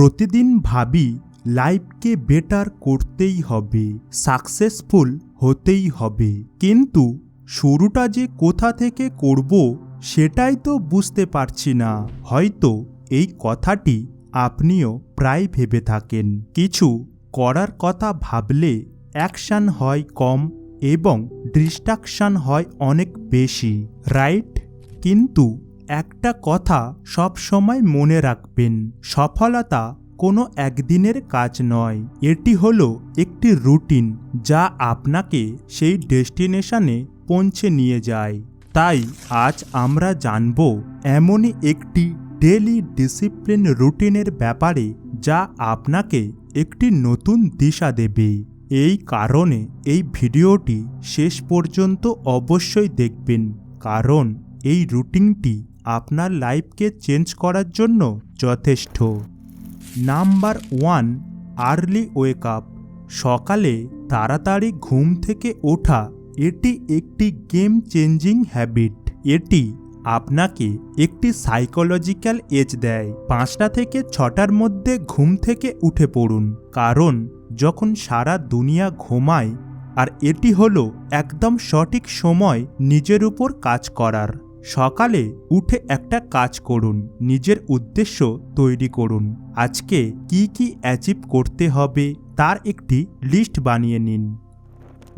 প্রতিদিন ভাবি, লাইফকে বেটার করতেই হবে সাকসেসফুল হতেই হবে। কিন্তু শুরুটা যে কোথা থেকে করব, সেটাই তো বুঝতে পারছি না। হয়তো এই কথাটি আপনিও প্রায় ভেবে থাকেন। কিছু করার কথা ভাবলে অ্যাকশান হয় কম এবং ডিস্ট্রাকশান হয় অনেক বেশি রাইট কিন্তু একটা কথা সব সময় মনে রাখবেন। সফলতা কোনো একদিনের কাজ নয়। এটি হলো একটি রুটিন যা আপনাকে সেই ডেস্টিনেশনে পৌঁছে নিয়ে যায়। তাই আজ আমরা জানব এমনই একটি ডেলি ডিসিপ্লিন রুটিনের ব্যাপারে যা আপনাকে একটি নতুন দিশা দেবে। এই কারণে এই ভিডিওটি শেষ পর্যন্ত অবশ্যই দেখবেন। কারণ এই রুটিনটি আপনার লাইফকে চেঞ্জ করার জন্য যথেষ্ট। Number one, early wake up. সকালে তাড়াতাড়ি ঘুম থেকে ওঠা, এটি একটি গেম চেঞ্জিং হ্যাবিট। এটি আপনাকে একটি সাইকোলজিক্যাল এজ দেয়। পাঁচটা থেকে ছটার মধ্যে ঘুম থেকে উঠে পড়ুন। কারণ, যখন সারা দুনিয়া ঘুমায়, আর এটি হলো একদম সঠিক সময় নিজের উপর কাজ করার। সকালে উঠে একটা কাজ করুন, নিজের উদ্দেশ্য তৈরি করুন। আজকে কি কি অ্যাচিভ করতে হবে তার একটি লিস্ট বানিয়ে নিন।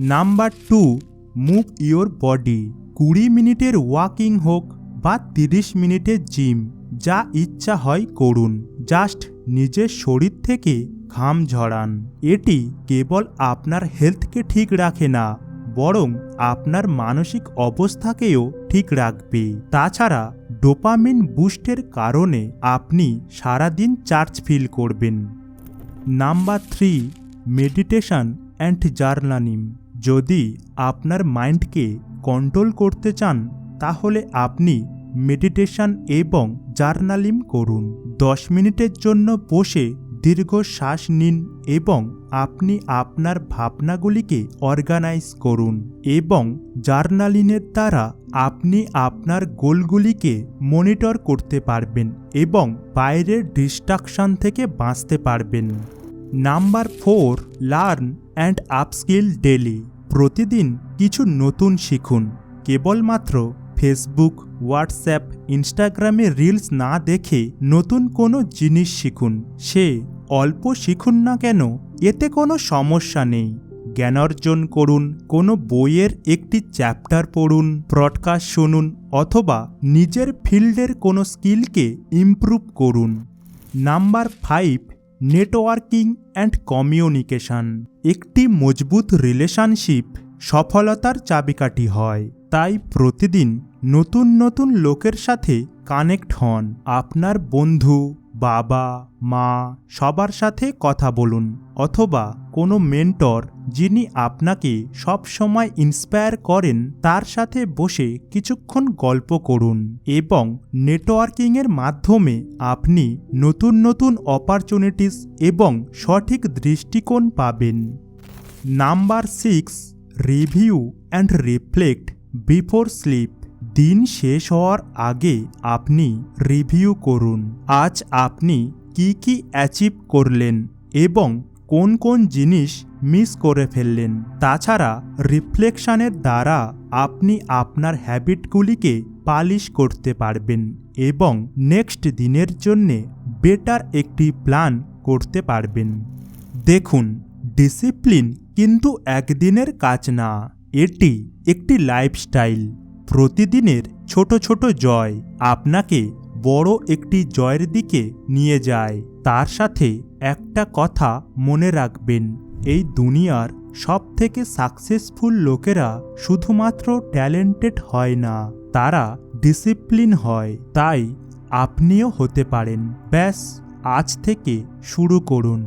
Number two move your body কুড়ি মিনিটের ওয়াকিং হোক বা তিরিশ মিনিটের জিম যা ইচ্ছা হয় করুন। জাস্ট নিজের শরীর থেকে ঘাম ঝরান। এটি কেবল আপনার হেলথকে ঠিক রাখে না বরং আপনার মানসিক অবস্থাকেও ঠিক রাখবে। তাছাড়া, ডোপামিন বুস্টের কারণে আপনি সারাদিন চার্জ ফিল করবেন। Number three, meditation and journaling. যদি আপনার মাইন্ডকে কন্ট্রোল করতে চান, তাহলে আপনি মেডিটেশন এবং জার্নালিং করুন। দশ মিনিটের জন্য বসে দীর্ঘ শ্বাস নিন এবং আপনি আপনার ভাবনাগুলিকে অর্গানাইজ করুন এবং জার্নালিনের দ্বারা আপনি আপনার গোলগুলিকে মনিটর করতে পারবেন এবং বাইরের ডিস্ট্রাকশন থেকে বাঁচতে পারবেন। Number four learn and upskill daily প্রতিদিন কিছু নতুন শিখুন। কেবলমাত্র ফেসবুক হোয়াটসঅ্যাপ ইনস্টাগ্রামে রিলস না দেখে নতুন কোনো জিনিস শিখুন। সে অল্প শিখুন না কেন, এতে কোনো সমস্যা নেই। জ্ঞান অর্জন করুন, কোনো বইয়ের একটি চ্যাপ্টার পড়ুন ব্রডকাস্ট শুনুন, অথবা নিজের ফিল্ডের কোনো স্কিলকে ইমপ্রুভ করুন। Number five networking and communication একটি মজবুত রিলেশনশিপ সফলতার চাবিকাঠি হয়, তাই প্রতিদিন নতুন নতুন লোকের সাথে কানেক্ট হন। আপনার বন্ধু, বাবা, মা, সবার সাথে কথা বলুন অথবা কোনো মেন্টর যিনি আপনাকে সব সময় ইন্সপায়ার করেন, তার সাথে বসে কিছুক্ষণ গল্প করুন এবং নেটওয়ার্কিংয়ের মাধ্যমে আপনি নতুন নতুন অপরচুনিটিস এবং সঠিক দৃষ্টিকোণ পাবেন। Number six review and reflect before sleep দিন শেষ হওয়ার আগে আপনি রিভিউ করুন। আজ আপনি কি কি অ্যাচিভ করলেন এবং কোন কোন জিনিস মিস করে ফেললেন। তাছাড়া রিফ্লেকশনের দ্বারা আপনি আপনার হ্যাবিটগুলিকে পালিশ করতে পারবেন এবং নেক্সট দিনের জন্যে বেটার একটি প্ল্যান করতে পারবেন। দেখুন ডিসিপ্লিন কিন্তু একদিনের কাজ না, এটি একটি লাইফস্টাইল প্রতিদিনের ছোট ছোট জয় আপনাকে বড় একটি জয়ের দিকে নিয়ে যায়। তার সাথে একটা কথা মনে রাখবেন, এই দুনিয়ার সব থেকে সাকসেসফুল লোকেরা শুধুমাত্র ট্যালেন্টেড হয় না, তারা ডিসিপ্লিন হয়, তাই আপনিও হতে পারেন। ব্যাস, আজ থেকে শুরু করুন।